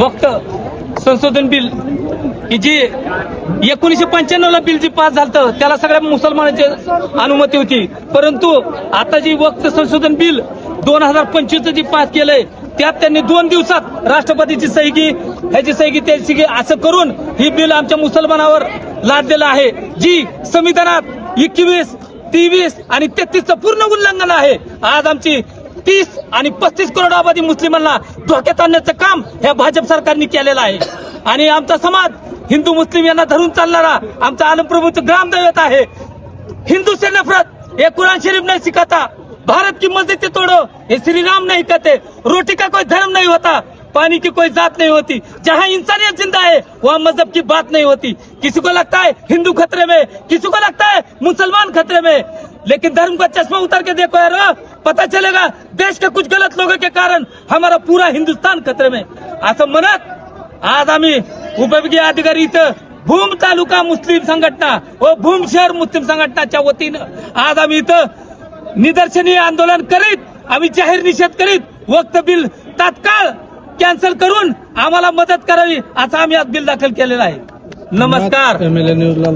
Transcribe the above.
वक्त संशोधन बिल. की जी एकोणीसशे पंच्याण्णवला बिल जी पास झालं त्याला सगळ्या मुसलमानांची अनुमती होती. परंतु आता जी वक्त संशोधन बिल दोन हजार पंचवीस जी पास केलंय त्यात त्यांनी दोन दिवसात राष्ट्रपतीची सही ह्याची सही त्याची असं करून ही बिल आमच्या मुसलमानावर लादलेलं आहे. जी संविधानात एकवीस तेवीस आणि तेहतीसचं पूर्ण उल्लंघन आहे आज आमची तीस आणि पस्तीस करोड आबादी मुस्लिमांना धोक्यात आणण्याचं काम ह्या भाजप सरकारने केलेलं आहे. आणि आमचा समाज हिंदू मुस्लिम यांना धरून चालणारा आमचा आलमप्रभूचं ग्रामदैवत आहे. हिंदू से नफरत ये कुरान शरीफ नाही सिखाता भारत की मस्जिद तोड़ो हे श्रीराम नाही नहीं कहते रोटी का कोई धर्म नाही होता. पानी की कोई जात नहीं होती। जहाँ इंसानियत जिंदा है वहाँ मजहब की बात नहीं होती। किसी को लगता है हिंदू खतरे में किसी को लगता है मुसलमान खतरे में। लेकिन धर्म का चश्मा उतर के देखो यार पता चलेगा देश के कुछ गलत लोगों के कारण हमारा पूरा हिंदुस्तान खतरे में। असं म्हणत आज आम्ही उपविभागीय अधिकारी इथं भूम तालुका मुस्लिम संघटना व भूम शहर मुस्लिम संघटनाच्या वतीनं आज आम्ही इथं निदर्शनीय आंदोलन करीत आम्ही जाहीर निषेध करीत वक्त बिल तात्काळ कॅन्सल करून आम्हाला मदत करावी असा आम्ही आज बिल दाखल केलेला आहे. नमस्कार. न्यूजला